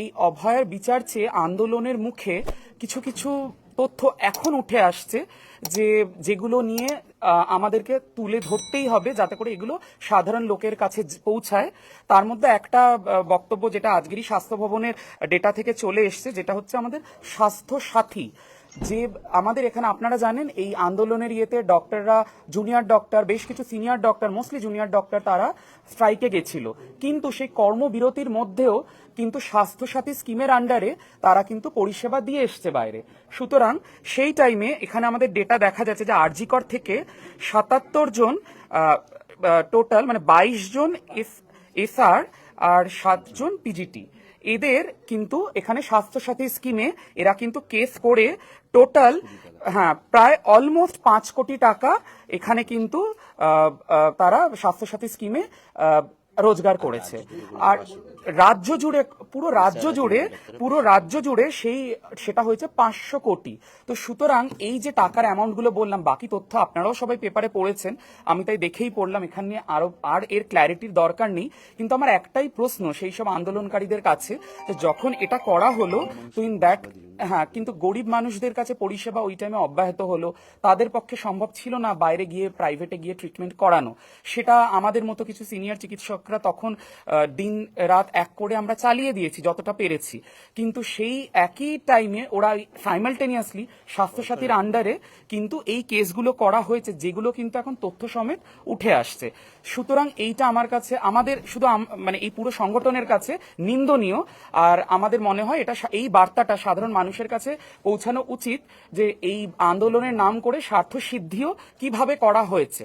এই অভয়ার বিচার চেয়ে আন্দোলনের মুখে কিছু কিছু তথ্য এখন উঠে আসছে যে যেগুলো নিয়ে আমাদেরকে তুলে ধরতেই হবে যাতে করে এগুলো সাধারণ লোকের কাছে পৌঁছায়। তার মধ্যে একটা বক্তব্য যেটা আজকেরই স্বাস্থ্য ভবনের ডেটা থেকে চলে এসছে, যেটা হচ্ছে আমাদের স্বাস্থ্য সাথী যে আমাদের এখানে আপনারা জানেন, এই আন্দোলনের ইয়েতে ডক্টররা জুনিয়র ডক্টর বেশ কিছু senior doctor mostly junior doctor তারা স্ট্রাইকে গেছিল। কিন্তু সেই কর্মবিরতির মধ্যেও কিন্তু স্বাস্থ্যসাথী স্কিমের আন্ডারে তারা কিন্তু পরিষেবা দিয়ে এসছে বাইরে। সুতরাং সেই টাইমে এখানে আমাদের ডেটা দেখা যাচ্ছে যে আরজিকর থেকে সাতাত্তর জন টোটাল মানে বাইশ জন এস এসআর আর সাতজন পিজিটি এদের কিন্তু এখানে স্বাস্থ্যসাথী স্কিমে এরা কিন্তু কেস করে টোটাল হ্যাঁ প্রায় অলমোস্ট পাঁচ কোটি টাকা এখানে কিন্তু তারা স্বাস্থ্যসাথী স্কিমে রোজগার করেছে। আর রাজ্য জুড়ে পুরো রাজ্য জুড়ে পুরো রাজ্য জুড়ে সেই সেটা হয়েছে পাঁচশো কোটি। তো সুতরাং এই যে টাকার অ্যামাউন্টগুলো বললাম বাকি তথ্য আপনারাও সবাই পেপারে পড়েছেন আমি তাই দেখেই পড়লাম এখানে নিয়ে আরও আর এর ক্ল্যারিটির দরকার নেই। কিন্তু আমার একটাই প্রশ্ন সেই সব আন্দোলনকারীদের কাছে যে যখন এটা করা হলো তো ইন দ্যাট হ্যাঁ কিন্তু গরিব মানুষদের কাছে পরিষেবা ওই টাইমে অব্যাহত হলো তাদের পক্ষে সম্ভব ছিল না বাইরে গিয়ে প্রাইভেটে গিয়ে ট্রিটমেন্ট করানো। সেটা আমাদের মতো কিছু সিনিয়র চিকিৎসকরা তখন দিন রাত এক করে আমরা চালিয়ে দিয়েছি যতটা পেরেছি। কিন্তু সেই একই টাইমে ওরা সাইমালটেনিয়াসলি স্বাস্থ্যসাথীর আন্ডারে কিন্তু এই কেসগুলো করা হয়েছে যেগুলো কিন্তু এখন তথ্য সমেত উঠে আসছে। সুতরাং এইটা আমার কাছে আমাদের শুধু মানে এই পুরো সংগঠনের কাছে নিন্দনীয়। আর আমাদের মনে হয় এটা এই বার্তাটা সাধারণ মানুষের কাছে পৌঁছানো উচিত যে এই আন্দোলনের নাম করে স্বার্থ সিদ্ধিও কীভাবে করা হয়েছে।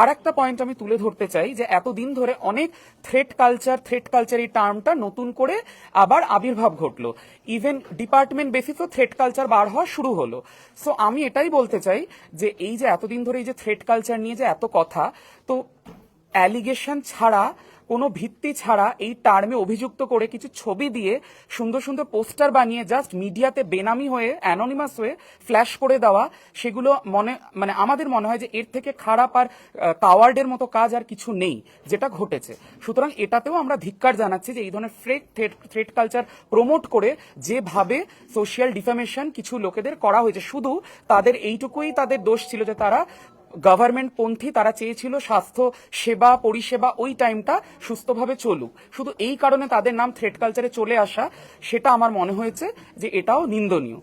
আর একটা পয়েন্ট আমি তুলে ধরতে চাই যে এতদিন ধরে অনেক থ্রেট কালচার থ্রেট কালচার এই টার্মটা নতুন করে আবার আবির্ভাব ঘটলো। ইভেন ডিপার্টমেন্ট বেসিসও থ্রেট কালচার বার হওয়া শুরু হলো। সো আমি এটাই বলতে চাই যে এই যে এতদিন ধরে এই যে থ্রেট কালচার নিয়ে যে এত কথা, তো অ্যালিগেশন ছাড়া কোনো ভিত্তি ছাড়া এই টার্মে অভিযুক্ত করে কিছু ছবি দিয়ে সুন্দর সুন্দর পোস্টার বানিয়ে জাস্ট মিডিয়াতে বেনামি হয়ে অ্যানোনিমাস হয়ে ফ্ল্যাশ করে দেওয়া, সেগুলো মনে মানে আমাদের মনে হয় যে এর থেকে খারাপ আর কাওয়ার্ডের মতো কাজ আর কিছু নেই, যেটা ঘটেছে। সুতরাং এটাতেও আমরা ধিক্কার জানাচ্ছি যে এই ধরনের ফ্রেক থ্রেট কালচার প্রমোট করে যেভাবে সোশ্যাল ডিফামেশন কিছু লোকেদের করা হয়েছে। শুধু তাদের এইটুকুই তাদের দোষ ছিল যে তারা গভর্নমেন্ট পন্থী তারা চেয়েছিল স্বাস্থ্য, সেবা, পরিষেবা ওই টাইমটা সুস্থভাবে চলুক। শুধু এই কারণে তাদের নাম থ্রেড কালচারে চলে আসা, সেটা আমার মনে হয়েছে যে এটাও নিন্দনীয়।